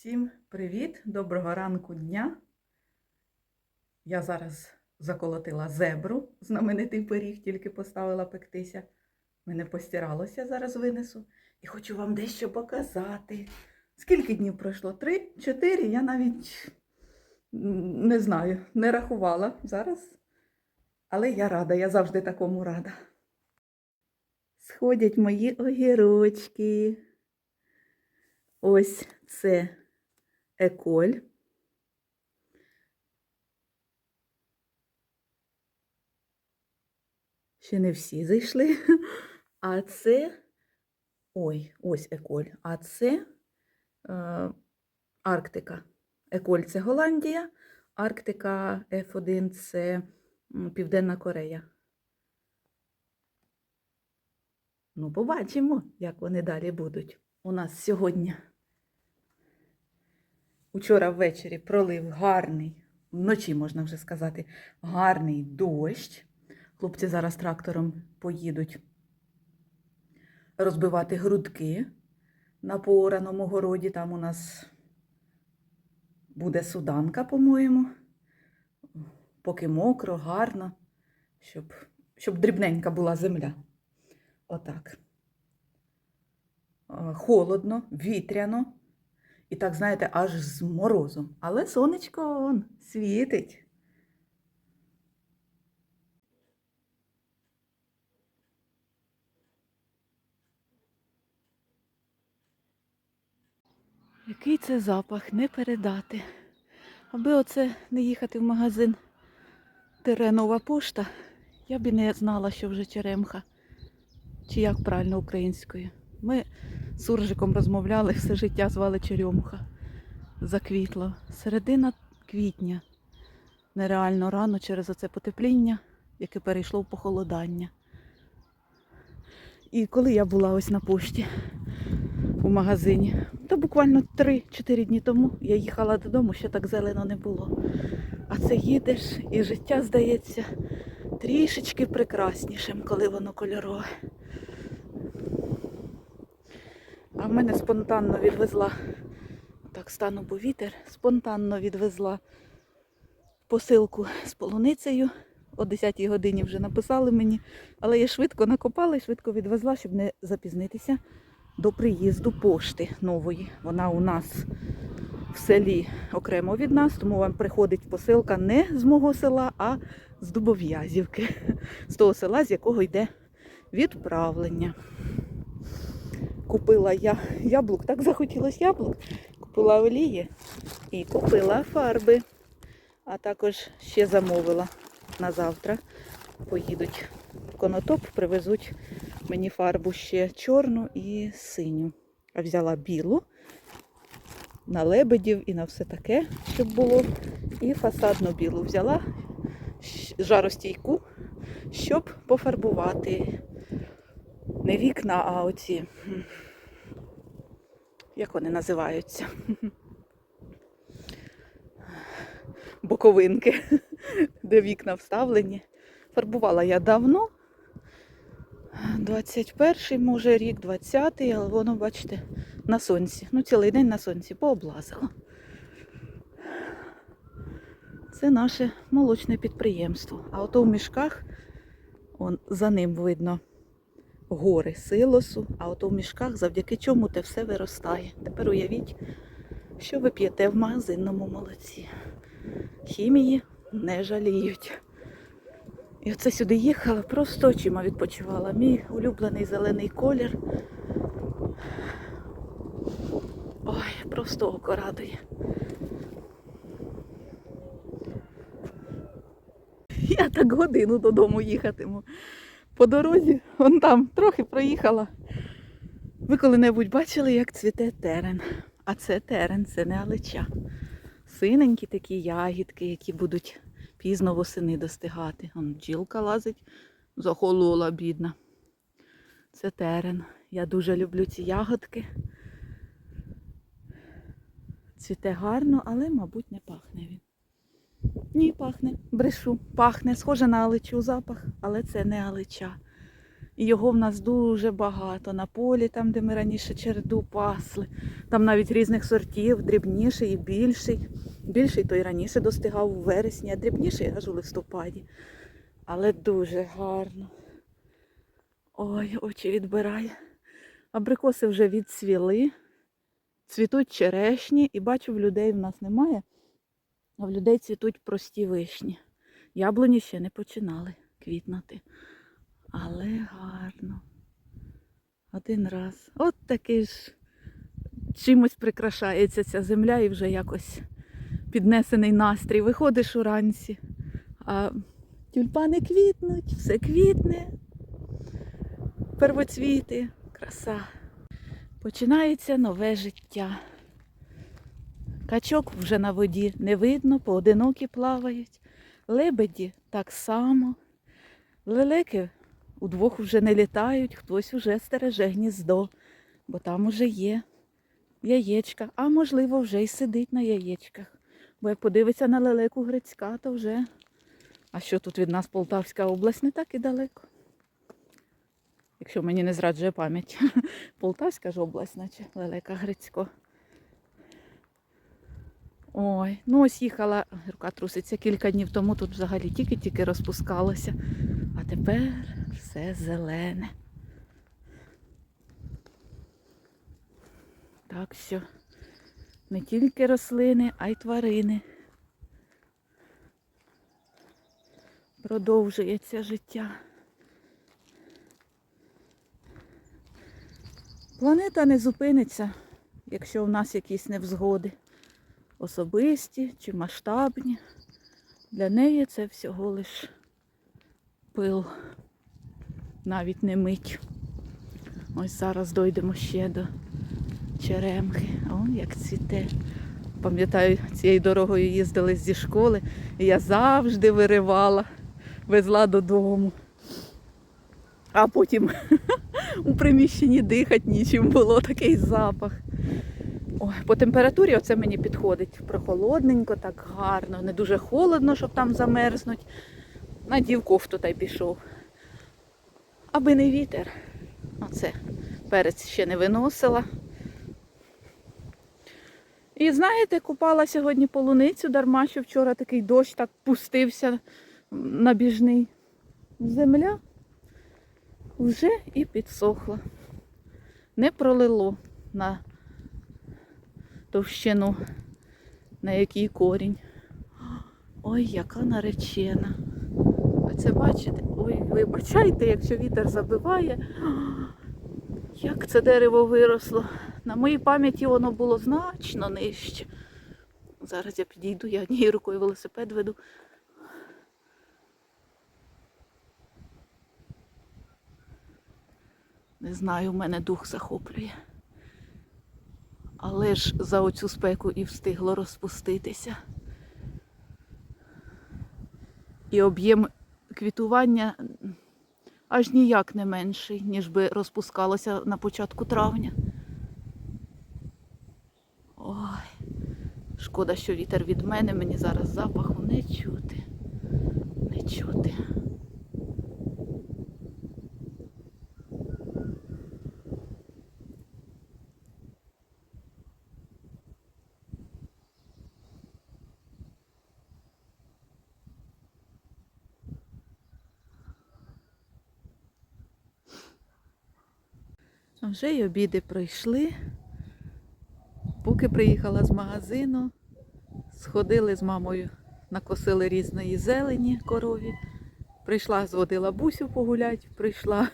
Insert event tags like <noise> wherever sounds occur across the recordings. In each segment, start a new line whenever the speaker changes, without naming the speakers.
Всім привіт, доброго ранку дня. Я зараз заколотила зебру, знаменитий пиріг, тільки поставила пектися. Мене постиралося, зараз винесу. І хочу вам дещо показати. Скільки днів пройшло? Три, чотири? Я навіть не знаю, не рахувала зараз. Але я рада, я завжди такому рада. Сходять мої огірочки. Ось це еколь. Ще не всі зайшли. <laughs> А це. Ой, ось еколь. А це е, Арктика. Еколь це Голландія, Арктика F1 це Південна Корея. Ну, побачимо, як вони далі будуть. У нас сьогодні. Учора ввечері пролив гарний, вночі можна вже сказати, гарний дощ. Хлопці зараз трактором поїдуть розбивати грудки на поораному городі. Там у нас буде суданка, по-моєму. Поки мокро, гарно, щоб, щоб дрібненька була земля. Отак. Е, Холодно, вітряно. І так, знаєте, аж з морозом. Але сонечко он світить. Який це запах не передати. Аби оце не їхати в магазин Теренова пошта, я б і не знала, що вже черемха. Чи як правильно українською. Ми з Суржиком розмовляли, все життя звали черемуха. Заквітло. Середина квітня. Нереально рано через оце потепління, яке перейшло в похолодання. І коли я була ось на пошті у магазині, то буквально 3-4 дні тому я їхала додому, ще так зелено не було. А це їдеш і життя здається трішечки прекраснішим, коли воно кольорове. А в мене спонтанно відвезла, так стану, бо вітер, спонтанно відвезла посилку з полуницею. О 10-й годині вже написали мені, але я швидко накопала і швидко відвезла, щоб не запізнитися до приїзду пошти нової. Вона у нас в селі окремо від нас, тому вам приходить посилка не з мого села, а з Дубов'язівки, з того села, з якого йде відправлення. Купила я яблук, так захотілося яблук. Купила олії і купила фарби. А також ще замовила на завтра. Поїдуть в конотоп, привезуть мені фарбу ще чорну і синю. А взяла білу на лебедів і на все таке, щоб було. І фасадну білу взяла жаростійку, щоб пофарбувати не вікна, а оці, як вони називаються? Боковинки, де вікна вставлені. Фарбувала я давно. 21-й, може, рік, 20-й, але воно, бачите, на сонці. Ну, цілий день на сонці пооблазило. Це наше молочне підприємство. А ото в мішках, он, за ним видно гори силосу, а ото в мішках, завдяки чому те все виростає. Тепер уявіть, що ви п'єте в магазинному молоці. Хімії не жаліють. І оце сюди їхала, просто очима відпочивала. Мій улюблений зелений колір. Ой, просто око радує. Я так годину додому їхатиму. По дорозі, вон там, трохи проїхала. Ви коли-небудь бачили, як цвіте терен? А це терен, це не алеча. Синенькі такі ягідки, які будуть пізно восени достигати. Вон бджілка лазить, захолола, бідна. Це терен. Я дуже люблю ці ягодки. Цвіте гарно, але, мабуть, не пахне він. Ні, пахне, брешу. Пахне, схоже на алечу запах, але це не алеча. І його в нас дуже багато. На полі, там, де ми раніше череду пасли. Там навіть різних сортів, дрібніший і більший. Більший той раніше достигав у вересні, а дрібніший аж у листопаді. Але дуже гарно. Ой, очі відбирає. Абрикоси вже відцвіли, цвітуть черешні, і бачу, в людей в нас немає, а в людей цвітуть прості вишні. Яблуні ще не починали квітнути. Але гарно. Один раз. От такий ж чимось прикрашається ця земля і вже якось піднесений настрій. Виходиш уранці, а тюльпани квітнуть, все квітне, первоцвіти, краса. Починається нове життя. Качок вже на воді не видно, поодинокі плавають. Лебеді так само. Лелеки удвох вже не літають, хтось уже стереже гніздо, бо там уже є яєчка, а можливо вже й сидить на яєчках. Бо як подивиться на лелеку Грицька, то вже. А що тут від нас Полтавська область не так і далеко. Якщо мені не зраджує пам'ять. <laughs> Полтавська ж область, наче лелека Грицько. Ой, ну ось їхала, рука труситься кілька днів тому, тут взагалі тільки-тільки розпускалося. А тепер все зелене. Так що не тільки рослини, а й тварини. Продовжується життя. Планета не зупиниться, якщо в нас якісь невзгоди, особисті чи масштабні. Для неї це всього лиш пил, навіть не мить. Ось зараз дойдемо ще до черемхи. О, як цвіте. Пам'ятаю, цією дорогою їздили зі школи, і я завжди виривала, везла додому. А потім <laughs> у приміщенні дихати нічим було такий запах. Ой, по температурі оце мені підходить. Прохолодненько, так гарно, не дуже холодно, щоб там замерзнуть. Надів кофту та й пішов. Аби не вітер. Оце перець ще не виносила. І знаєте, купала сьогодні полуницю, дарма що вчора такий дощ так пустився набіжний. Земля вже і підсохла. Не пролило на товщину, на який корінь. Ой, яка наречена. Ви це бачите? Ой, вибачайте, якщо вітер забиває. Як це дерево виросло. На моїй пам'яті воно було значно нижче. Зараз я підійду, я однією рукою велосипед веду. Не знаю, в мене дух захоплює. Але ж за оцю спеку і встигло розпуститися. І об'єм квітування аж ніяк не менший, ніж би розпускалося на початку травня. Ой, шкода, що вітер від мене, мені зараз запаху не чути. Не чути. Вже й обіди пройшли. Поки приїхала з магазину, сходили з мамою, накосили різної зелені корові. Прийшла, зводила бусю погулять, прийшла.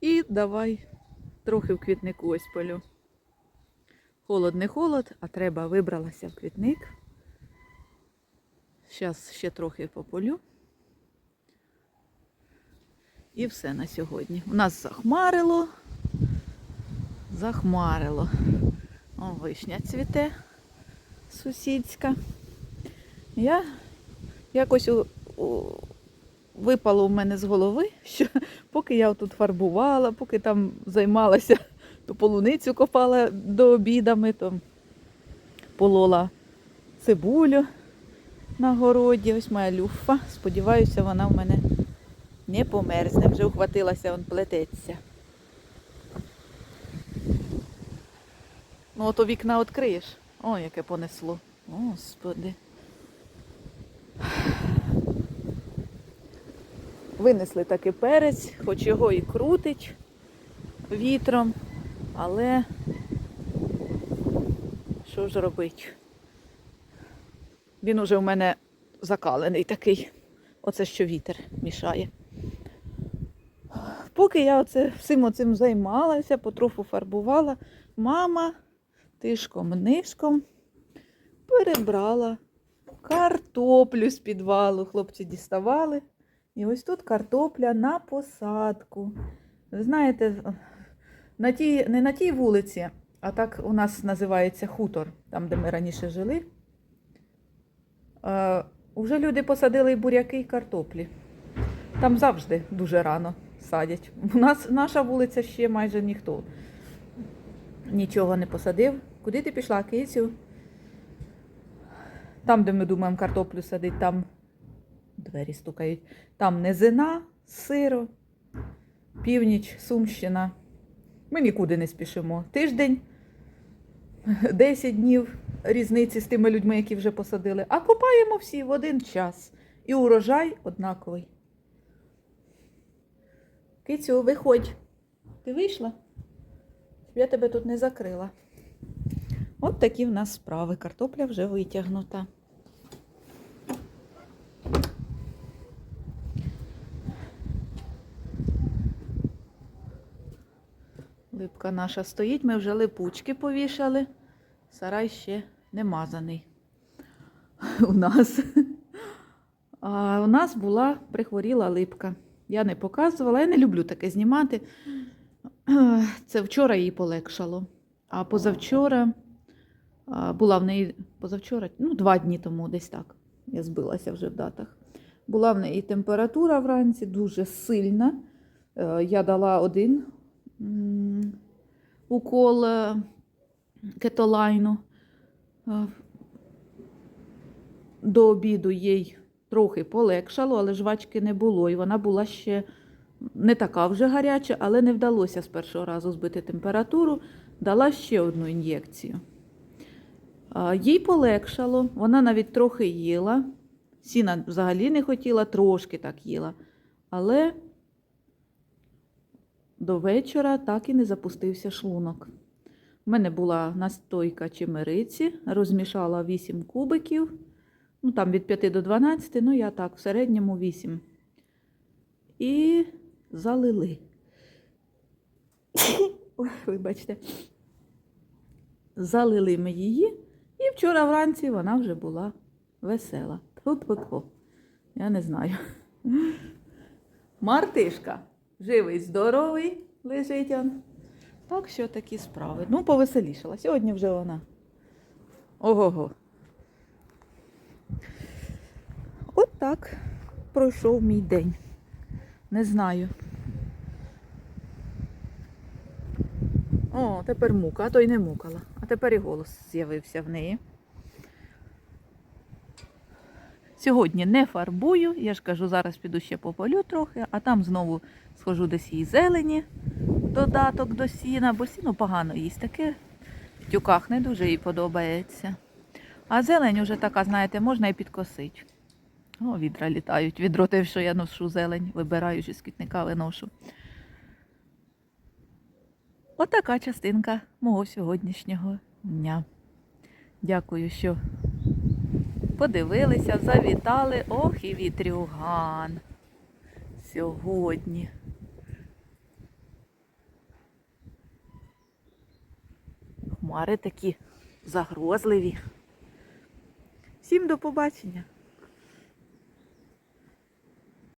І давай трохи в квітнику ось полю. Холод не холод, а треба вибралася в квітник. Зараз ще трохи пополю. І все на сьогодні. У нас захмарило. Захмарило. О, вишня цвіте сусідська. Я якось у, у, випало в мене з голови, що поки я тут фарбувала, поки там займалася, то полуницю копала до обідами, то полола цибулю на городі. Ось моя люфа. Сподіваюся, вона в мене Не померзне, вже ухватилася, он плететься. Ну, ото вікна відкриєш. О, яке понесло. Господи. Винесли таки перець, хоч його і крутить вітром, але що ж робить? Він уже у мене закалений такий. Оце що вітер мішає. Поки я оце, всім оцим займалася, потроху фарбувала, мама тишком-нишком перебрала картоплю з підвалу. Хлопці діставали. І ось тут картопля на посадку. Ви знаєте, на тій, не на тій вулиці, а так у нас називається хутор, там, де ми раніше жили. Е, уже люди посадили і буряки, і картоплі. Там завжди дуже рано садять. У нас наша вулиця ще майже ніхто нічого не посадив. Куди ти пішла, кицю? Там, де ми думаємо картоплю садити, там двері стукають. Там низина, сиро, північ, Сумщина. Ми нікуди не спішимо. Тиждень, 10 днів різниці з тими людьми, які вже посадили. А копаємо всі в один час. І урожай однаковий. Кицю, виходь. Ти вийшла? Щоб я тебе тут не закрила. От такі в нас справи. Картопля вже витягнута. Липка наша стоїть, ми вже липучки повішали. Сарай ще не мазаний. <laughs> У нас. А у нас була прихворіла липка. Я не показувала, я не люблю таке знімати. Це вчора їй полегшало. А позавчора була в неї позавчора, ну, два дні тому, десь так. Я збилася вже в датах. Була в неї температура вранці дуже сильна. Е, Я дала один укол е, кетолайну. Е, До обіду їй трохи полегшало, але жвачки не було. І вона була ще не така вже гаряча, але не вдалося з першого разу збити температуру. Дала ще одну ін'єкцію. Їй полегшало, вона навіть трохи їла. Сіна взагалі не хотіла, трошки так їла. Але до вечора так і не запустився шлунок. У мене була настойка чимериці, розмішала 8 кубиків. Ну, там від 5 до 12, ну я так, в середньому 8. І залили. Ой, вибачте. Залили ми її, і вчора вранці вона вже була весела. Тьфу-тьфу-тьфу. Я не знаю. Мартишка, живий, здоровий, лежить он. Так що такі справи. Ну, повеселішала. Сьогодні вже вона. Ого-го. От так пройшов мій день. Не знаю. О, тепер мука, а то й не мукала. А тепер і голос з'явився в неї. Сьогодні не фарбую, я ж кажу, зараз піду ще пополю трохи, а там знову схожу десь їй зелені, додаток до сіна, бо сіно погано їсть таке. В тюках не дуже їй подобається. А зелень уже така, знаєте, можна і підкосити. О, відра літають. Відро те, що я ношу зелень, вибираю з квітника виношу. Отака частинка мого сьогоднішнього дня. Дякую, що подивилися, завітали. Ох, і вітрюган сьогодні. Хмари такі загрозливі. Всім до побачення!